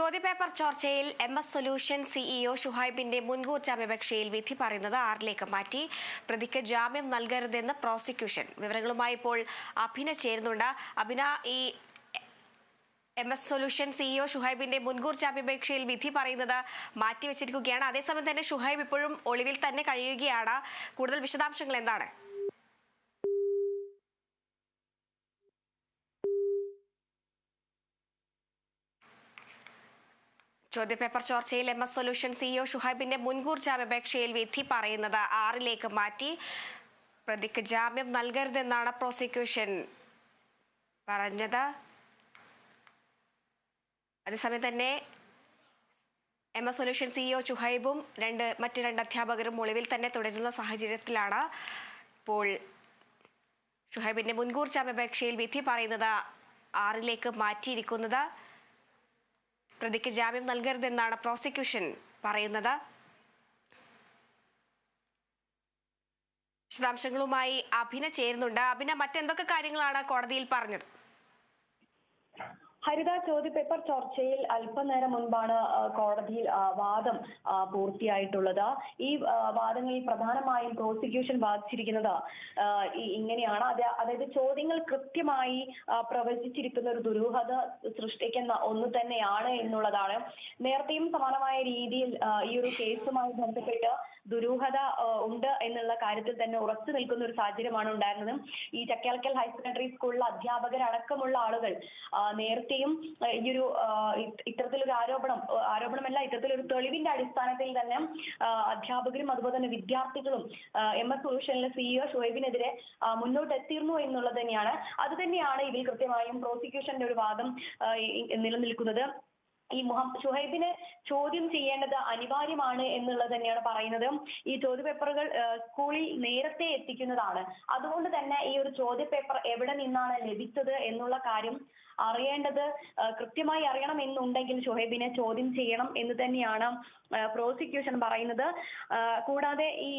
ചോദ്യപേപ്പർ ചോർച്ചയിൽ M S solution CEO ഷുഹൈബിന്റെ മുൻകൂർ ജാമ്യപേക്ഷയിൽ വിധി പറയുന്നത് ആറിലേക്ക് മാറ്റി? പ്രതിക്ക് ജാമ്യം നൽകരുതെന്ന് പ്രോസിക്യൂഷൻ. വിവരങ്ങളുമായി ഇപ്പോൾ അഭിന ചേരുന്നുണ്ട്. അഭിന ഈ എം എസ് സൊല്യൂഷൻ സിഇഒ ഷുഹൈബിന്റെ മുൻകൂർ ജാമ്യപേക്ഷയിൽ വിധി പറയുന്നത് മാറ്റിവെച്ചിരിക്കുകയാണ്. അതേസമയം തന്നെ ഷുഹൈബ് ഇപ്പോഴും ഒളിവിൽ തന്നെ കഴിയുകയാണ്. കൂടുതൽ വിശദാംശങ്ങൾ എന്താണ്? ചോദ്യപേപ്പർ ചോർച്ചയിൽ എം എസ് സൊല്യൂഷൻ സിഇഒ ഷുഹൈബിന്റെ മുൻകൂർ ജാമ്യാപേക്ഷയിൽ വിധി പറയുന്നത് ആറിലേക്ക് മാറ്റി. പ്രതിക്ക് ജാമ്യം നൽകരുതെന്നാണ് പ്രോസിക്യൂഷൻ പറഞ്ഞത്. അതേസമയം തന്നെ എം എസ് സൊല്യൂഷൻ സിഇഒ ഷുഹൈബും രണ്ട് മറ്റ് രണ്ട് അധ്യാപകരും ഒളിവിൽ തന്നെ തുടരുന്ന സാഹചര്യത്തിലാണ് ഇപ്പോൾ ഷുഹൈബിന്റെ മുൻകൂർ ജാമ്യാപേക്ഷയിൽ വിധി പറയുന്നത് ആറിലേക്ക് മാറ്റിയിരിക്കുന്നത്. പ്രതിക്ക് ജാമ്യം നൽകരുതെന്നാണ് പ്രോസിക്യൂഷൻ പറയുന്നത്. വിശദാംശങ്ങളുമായി അഭിന ചേരുന്നുണ്ട്. അഭിന മറ്റെന്തൊക്കെ കാര്യങ്ങളാണ് കോടതിയിൽ പറഞ്ഞത്? ഹരിത ചോദ്യപേപ്പർ ചർച്ചയിൽ അല്പനേരം മുൻപാണ് കോടതിയിൽ വാദം പൂർത്തിയായിട്ടുള്ളത്. ഈ വാദങ്ങളിൽ പ്രധാനമായും പ്രോസിക്യൂഷൻ വാദിച്ചിരിക്കുന്നത് ഇങ്ങനെയാണ്. അതായത് ചോദ്യങ്ങൾ കൃത്യമായി പ്രവചിച്ചിരിക്കുന്ന ഒരു ദുരൂഹത സൃഷ്ടിക്കുന്ന ഒന്ന് തന്നെയാണ് എന്നുള്ളതാണ്. നേരത്തെയും സമാനമായ രീതിയിൽ ഈ ഒരു കേസുമായി ബന്ധപ്പെട്ട് ദുരൂഹത ഉണ്ട് എന്നുള്ള കാര്യത്തിൽ തന്നെ ഉറച്ചു നിൽക്കുന്ന ഒരു സാഹചര്യമാണ് ഉണ്ടായിരുന്നത്. ഈ ചക്കാലക്കൽ ഹയർ സെക്കൻഡറി സ്കൂളിലെ അധ്യാപകരടക്കമുള്ള ആളുകൾ നേരത്തെയും ഈ ഒരു ഇത്തരത്തിലൊരു ആരോപണം ആരോപണമല്ല ഇത്തരത്തിലൊരു തെളിവിന്റെ അടിസ്ഥാനത്തിൽ തന്നെ അധ്യാപകരും അതുപോലെ തന്നെ വിദ്യാർത്ഥികളും എം എസ് സൊല്യൂഷനിലെ സിഇഒ ഷുഹൈബിനെതിരെ ആ, മുന്നോട്ട് എത്തിയിരുന്നു എന്നുള്ളത് തന്നെയാണ്. അത് തന്നെയാണ് ഇതിൽ കൃത്യമായും പ്രോസിക്യൂഷന്റെ ഒരു വാദം നിലനിൽക്കുന്നത്. ഈ മുഹമ്മദ് ഷുഹൈബിനെ ചോദ്യം ചെയ്യേണ്ടത് അനിവാര്യമാണ് എന്നുള്ളത് തന്നെയാണ് പറയുന്നത് ഈ ചോദ്യപേപ്പറുകൾ പേപ്പറുകൾ സ്കൂളിൽ നേരത്തെ എത്തിക്കുന്നതാണ്. അതുകൊണ്ട് തന്നെ ഈ ഒരു ചോദ്യപേപ്പർ എവിടെ നിന്നാണ് ലഭിച്ചത് എന്നുള്ള കാര്യം അറിയേണ്ടത് കൃത്യമായി അറിയണം എന്നുണ്ടെങ്കിൽ ഷുഹൈബിനെ ചോദ്യം ചെയ്യണം എന്ന് തന്നെയാണ് പ്രോസിക്യൂഷൻ പറയുന്നത്. കൂടാതെ ഈ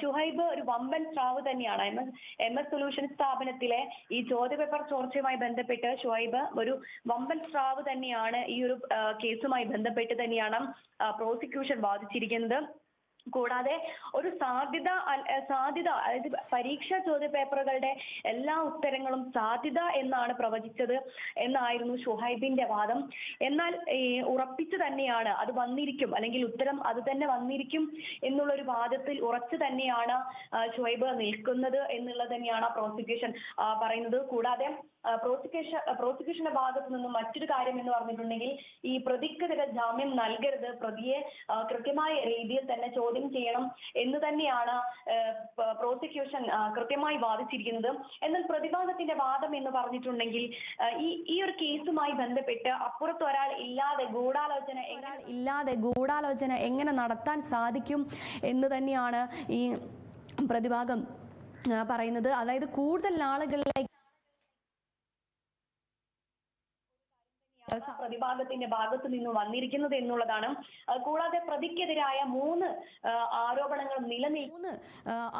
ഷുഹൈബ് ഒരു വമ്പൻ സ്രാവ് തന്നെയാണ്. M S M S solution സ്ഥാപനത്തിലെ ഈ ചോദ്യപേപ്പർ ചോർച്ചയുമായി ബന്ധപ്പെട്ട് ഷുഹൈബ് ഒരു വമ്പൻ സ്രാവ് തന്നെയാണ് ഈ ഒരു കേസുമായി ബന്ധപ്പെട്ട് തന്നെയാണ് പ്രോസിക്യൂഷൻ വാദിച്ചിരിക്കുന്നത്. കൂടാതെ ഒരു സാധ്യത സാധ്യത അതായത് പരീക്ഷാ ചോദ്യ പേപ്പറുകളുടെ എല്ലാ ഉത്തരങ്ങളും സാധ്യത എന്നാണ് പ്രവചിച്ചത് എന്നായിരുന്നു ഷുഹൈബിന്റെ വാദം. എന്നാൽ ഉറപ്പിച്ചു തന്നെയാണ് അത് വന്നിരിക്കും അല്ലെങ്കിൽ ഉത്തരം അത് തന്നെ വന്നിരിക്കും എന്നുള്ള ഒരു വാദത്തിൽ ഉറച്ചു തന്നെയാണ് ഷുഹൈബ് നിൽക്കുന്നത് എന്നുള്ളത് തന്നെയാണ് പ്രോസിക്യൂഷൻ പറയുന്നത്. കൂടാതെ പ്രോസിക്യൂഷൻ പ്രോസിക്യൂഷന്റെ ഭാഗത്തു നിന്നും മറ്റൊരു കാര്യം എന്ന് പറഞ്ഞിട്ടുണ്ടെങ്കിൽ ഈ പ്രതിക്കെതിരെ ജാമ്യം നൽകരുത് പ്രതിയെ കൃത്യമായ രീതിയിൽ തന്നെ ചോദ്യം ചെയ്യണം എന്ന് തന്നെയാണ് പ്രോസിക്യൂഷൻ കൃത്യമായി വാദിച്ചിരിക്കുന്നത്. എന്നാൽ പ്രതിഭാഗത്തിന്റെ വാദം എന്ന് പറഞ്ഞിട്ടുണ്ടെങ്കിൽ ഈ ഈ ഒരു കേസുമായി ബന്ധപ്പെട്ട് അപ്പുറത്ത് ഒരാൾ ഇല്ലാതെ ഗൂഢാലോചന ഇല്ലാതെ ഗൂഢാലോചന എങ്ങനെ നടത്താൻ സാധിക്കും എന്ന് തന്നെയാണ് ഈ പ്രതിഭാഗം പറയുന്നത്. അതായത് കൂടുതൽ ആളുകളിലേക്ക് പ്രതിഭാഗത്തിന്റെ ഭാഗത്ത് നിന്ന് വന്നിരിക്കുന്നത് എന്നുള്ളതാണ്. കൂടാതെ പ്രതിക്കെതിരായ മൂന്ന് ആരോപണങ്ങളും നിലനിൽക്കും മൂന്ന്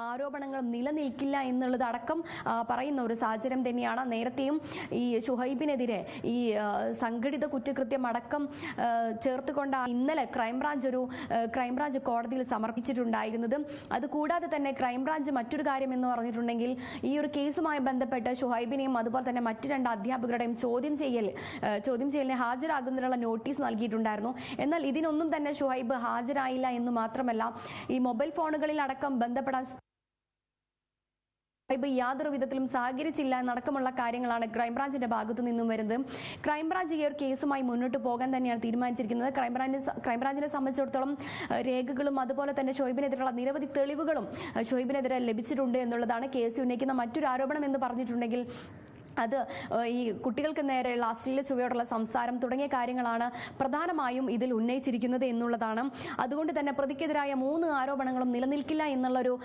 ആരോപണങ്ങളും നിലനിൽക്കില്ല എന്നുള്ളത് അടക്കം പറയുന്ന ഒരു സാഹചര്യം തന്നെയാണ്. നേരത്തെയും ഈ ഷുഹൈബിനെതിരെ ഈ സംഘടിത കുറ്റകൃത്യം അടക്കം ചേർത്തുകൊണ്ട് ഇന്നലെ ക്രൈംബ്രാഞ്ച് ഒരു ക്രൈംബ്രാഞ്ച് കോടതിയിൽ സമർപ്പിച്ചിട്ടുണ്ടായിരുന്നത്. അതുകൂടാതെ തന്നെ ക്രൈംബ്രാഞ്ച് മറ്റൊരു കാര്യം എന്ന് പറഞ്ഞിട്ടുണ്ടെങ്കിൽ ഈ ഒരു കേസുമായി ബന്ധപ്പെട്ട് ഷുഹൈബിനെയും അതുപോലെ തന്നെ മറ്റു രണ്ട് അധ്യാപകരുടെയും ചോദ്യം ചെയ്യൽ ചോദ്യം ചെയ്യലിന് ഹാജരാകുന്നതിനുള്ള നോട്ടീസ് നൽകിയിട്ടുണ്ടായിരുന്നു. എന്നാൽ ഇതിനൊന്നും തന്നെ ഷുഹൈബ് ഹാജരായില്ല എന്ന് മാത്രമല്ല ഈ മൊബൈൽ ഫോണുകളിൽ അടക്കം ബന്ധപ്പെടാൻ ഷുഹൈബ് യാതൊരു വിധത്തിലും സഹകരിച്ചില്ല എന്നടക്കമുള്ള കാര്യങ്ങളാണ് ക്രൈംബ്രാഞ്ചിന്റെ ഭാഗത്തു നിന്നും വരുന്നത്. ക്രൈംബ്രാഞ്ച് ഈ ഒരു കേസുമായി മുന്നോട്ട് പോകാൻ തന്നെയാണ് തീരുമാനിച്ചിരിക്കുന്നത്. ക്രൈംബ്രാഞ്ച് ക്രൈംബ്രാഞ്ചിനെ സംബന്ധിച്ചിടത്തോളം രേഖകളും അതുപോലെ തന്നെ ഷോയിബിനെതിരെയുള്ള നിരവധി തെളിവുകളും ഷോയിബിനെതിരെ ലഭിച്ചിട്ടുണ്ട് എന്നുള്ളതാണ് കേസ് ഉന്നയിക്കുന്ന മറ്റൊരു ആരോപണം എന്ന് പറഞ്ഞിട്ടുണ്ടെങ്കിൽ അത് ഈ കുട്ടികൾക്ക് നേരെയുള്ള അശ്ലീല ചുവയോടുള്ള സംസാരം തുടങ്ങിയ കാര്യങ്ങളാണ് പ്രധാനമായും ഇതിൽ ഉന്നയിച്ചിരിക്കുന്നത് എന്നുള്ളതാണ്. അതുകൊണ്ട് തന്നെ പ്രതിക്കെതിരായ മൂന്ന് ആരോപണങ്ങളും നിലനിൽക്കില്ല എന്നുള്ളൊരു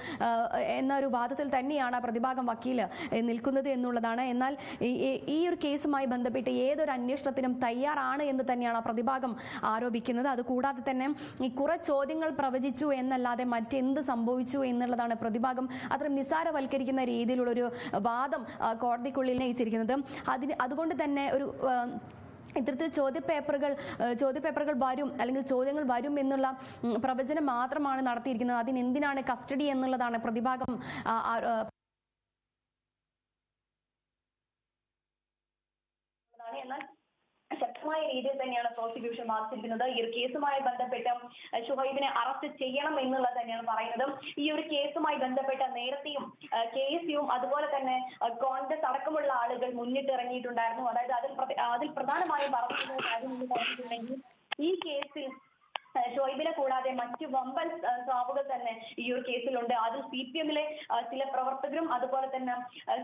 എന്നൊരു വാദത്തിൽ തന്നെയാണ് പ്രതിഭാഗം വക്കീൽ നിൽക്കുന്നത് എന്നുള്ളതാണ്. എന്നാൽ ഈ- ഒരു കേസുമായി ബന്ധപ്പെട്ട് ഏതൊരു അന്വേഷണത്തിനും തയ്യാറാണ് എന്ന് തന്നെയാണ് പ്രതിഭാഗം ആരോപിക്കുന്നത്. അതുകൂടാതെ തന്നെ ഈ കുറെ ചോദ്യങ്ങൾ പ്രവചിച്ചു എന്നല്ലാതെ മറ്റെന്ത് സംഭവിച്ചു എന്നുള്ളതാണ് പ്രതിഭാഗം അത്ര നിസ്സാരവൽക്കരിക്കുന്ന രീതിയിലുള്ളൊരു വാദം കോടതിക്കുള്ളിൽ കോടതിക്കുള്ളിൽ ഉന്നയിച്ചിരിക്കുന്നത് അതിന് അതുകൊണ്ട് തന്നെ ഒരു ഇത്തരത്തിൽ ചോദ്യപേപ്പറുകൾ ചോദ്യപേപ്പറുകൾ വരും അല്ലെങ്കിൽ ചോദ്യങ്ങൾ വരും എന്നുള്ള പ്രവചനം മാത്രമാണ് നടത്തിയിരിക്കുന്നത്. അതിന് എന്തിനാണ് കസ്റ്റഡി എന്നുള്ളതാണ് പ്രതിഭാഗം എന്നാൽ ശക്തമായ രീതിയിൽ തന്നെയാണ് പ്രോസിക്യൂഷൻ വാദിച്ചിരിക്കുന്നത് ഈ ഒരു കേസുമായി ബന്ധപ്പെട്ട് ഷുഹൈബിനെ അറസ്റ്റ് ചെയ്യണം എന്നുള്ളത് തന്നെയാണ് പറയുന്നത്. ഈ ഒരു കേസുമായി ബന്ധപ്പെട്ട നേരത്തെയും കെ എസ് യുവും അതുപോലെ തന്നെ കോൺഗ്രസ് അടക്കമുള്ള ആളുകൾ മുന്നിട്ടിറങ്ങിയിട്ടുണ്ടായിരുന്നു. അതായത് അതിൽ അതിൽ പ്രധാനമായും പറഞ്ഞിട്ടുണ്ടെങ്കിൽ ഈ കേസിൽ ഷോയിബിനെ കൂടാതെ മറ്റ് വമ്പൻ സ്വാവുകൾ തന്നെ ഈ ഒരു കേസിലുണ്ട്. അതിൽ സി പി എമ്മിലെ ചില പ്രവർത്തകരും അതുപോലെ തന്നെ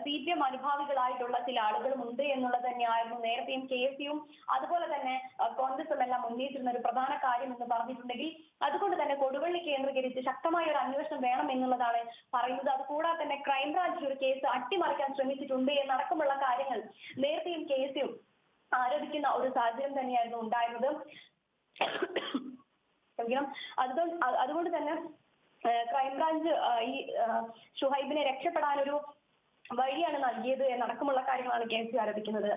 സി പി എം അനുഭാവികളായിട്ടുള്ള ചില ആളുകളും ഉണ്ട് എന്നുള്ളത് തന്നെയായിരുന്നു നേരത്തെയും കെ എസ് യും അതുപോലെ തന്നെ കോൺഗ്രസും എല്ലാം ഉന്നയിച്ചിരുന്ന ഒരു പ്രധാന കാര്യം എന്ന് പറഞ്ഞിട്ടുണ്ടെങ്കിൽ അതുകൊണ്ട് തന്നെ കൊടുവള്ളി കേന്ദ്രീകരിച്ച് ശക്തമായ ഒരു അന്വേഷണം വേണം എന്നുള്ളതാണ് പറയുന്നത്. അതുകൂടാതെ തന്നെ ക്രൈംബ്രാഞ്ച് ഒരു കേസ് അട്ടിമറിക്കാൻ ശ്രമിച്ചിട്ടുണ്ട് എന്നടക്കമുള്ള കാര്യങ്ങൾ നേരത്തെയും കെ എസ് യും ആരോപിക്കുന്ന ഒരു സാഹചര്യം തന്നെയായിരുന്നു ഉണ്ടായിരുന്നത്. ക്ഷമിക്കണം അതുകൊണ്ട് അതുകൊണ്ട് തന്നെ ക്രൈംബ്രാഞ്ച് ഈ ഷുഹൈബിനെ രക്ഷപ്പെടാനൊരു വഴിയാണ് നൽകിയത് എന്നടക്കമുള്ള കാര്യങ്ങളാണ് കെ സി ആരോപിക്കുന്നത്.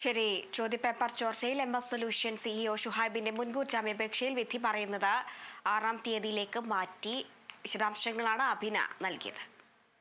ശരി ചോദ്യപേപ്പർ ചോർച്ചയിൽ എം എസ് സൊല്യൂഷൻ സിഇഒ ഷുഹൈബിന്റെ മുൻകൂർ ജാമ്യാപേക്ഷയിൽ വിധി പറയുന്നത് ആറാം തീയതിയിലേക്ക് മാറ്റി വിശദാംശങ്ങളാണ് അഭിന നൽകിയത്.